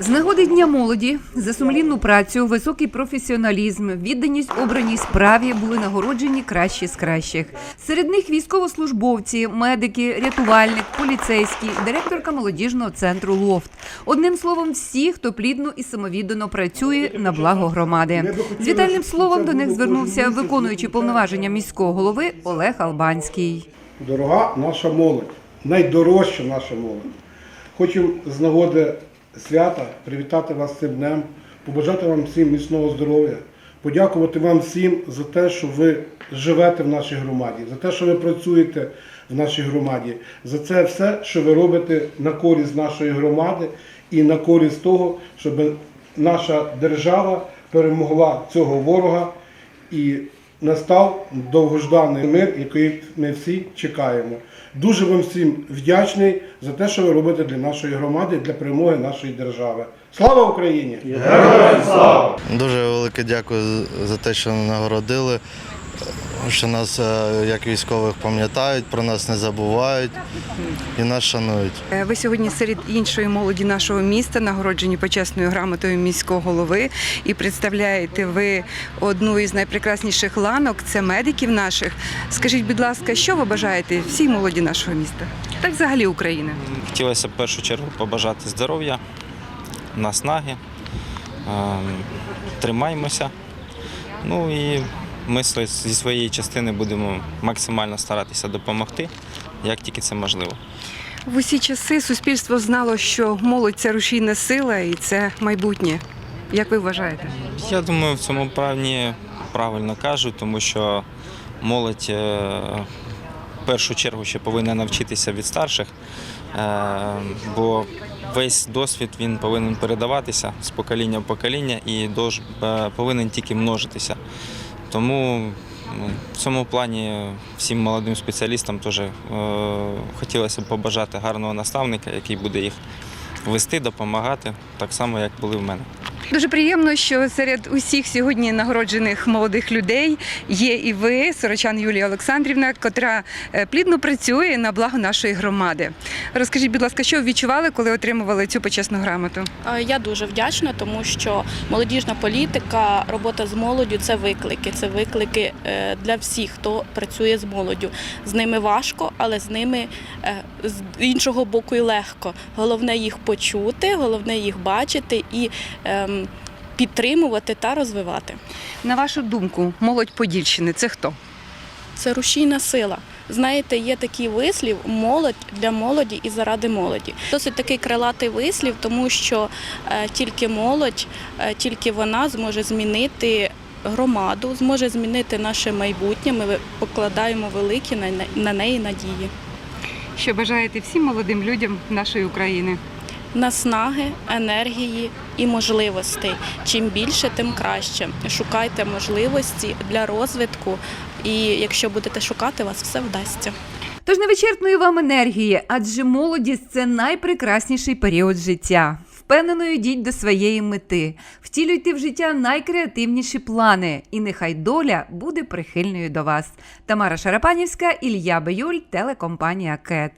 З нагоди Дня молоді за сумлінну працю, високий професіоналізм, відданість обраній справі були нагороджені кращі з кращих. Серед них військовослужбовці, медики, рятувальник, поліцейський, директорка молодіжного центру Лофт. Одним словом, всі, хто плідно і самовіддано працює на благо громади. З вітальним словом до них звернувся виконуючий повноваження міського голови Олег Албанський. Дорога наша молодь, найдорожча наша молодь. Хочу з нагоди свята привітати вас цим днем, побажати вам всім міцного здоров'я, подякувати вам всім за те, що ви живете в нашій громаді, за те, що ви працюєте в нашій громаді, за це все, що ви робите на користь нашої громади і на користь того, щоб наша держава перемогла цього ворога і настав довгожданий мир, який ми всі чекаємо. Дуже вам всім вдячний за те, що ви робите для нашої громади, для перемоги нашої держави. Слава Україні! Героям Дуже велике дякую за те, що нагородили, що нас е, як військових пам'ятають, про нас не забувають і нас шанують. Е, Ви сьогодні серед іншої молоді нашого міста нагороджені почесною грамотою міського голови і представляєте ви одну із найпрекрасніших ланок це медиків наших. Скажіть, будь ласка, що ви бажаєте всій молоді нашого міста? Так взагалі України. Хотілося б в першу чергу побажати здоров'я, наснаги, ем, тримаймося. Ну і ми зі своєї частини будемо максимально старатися допомогти, як тільки це можливо. В усі часи суспільство знало, що молодь це рушійна сила і це майбутнє. Як ви вважаєте? Я думаю, в цьому плані правильно кажуть, тому що молодь е, в першу чергу ще повинна навчитися від старших, е, бо весь досвід він повинен передаватися з покоління в покоління і е, повинен тільки множитися. Тому ну, в цьому плані всім молодим спеціалістам теж е, хотілося б побажати гарного наставника, який буде їх вести, допомагати, так само, як були в мене. Дуже приємно, що серед усіх сьогодні нагороджених молодих людей є і ви, Сорочан Юлія Олександрівна, котра е, плідно працює на благо нашої громади. Розкажіть, будь ласка, що ви відчували, коли отримували цю почесну грамоту? Е, Я дуже вдячна, тому що молодіжна політика, робота з молоддю це виклики. Це виклики е, для всіх, хто працює з молоддю. З ними важко, але з ними з іншого боку і легко. Головне їх почути, головне їх бачити і ем, підтримувати та розвивати. На вашу думку, молодь Подільщини це хто? Це рушійна сила. Знаєте, є такий вислів молодь для молоді і заради молоді. Досить такий крилатий вислів, тому що е, тільки молодь, е, тільки вона зможе змінити громаду, зможе змінити наше майбутнє. Ми покладаємо великі на, на неї надії. Що бажаєте всім молодим людям нашої України? Наснаги, енергії і можливостей. Чим більше, тим краще. Шукайте можливості для розвитку, і якщо будете шукати, вас все вдасться. Тож невичерпної вам енергії, адже молодість це найпрекрасніший період життя. Впевнено йдіть до своєї мети, втілюйте в життя найкреативніші плани, і нехай доля буде прихильною до вас. Тамара Шарапанівська, Ілля Баюль, телекомпанія Кет.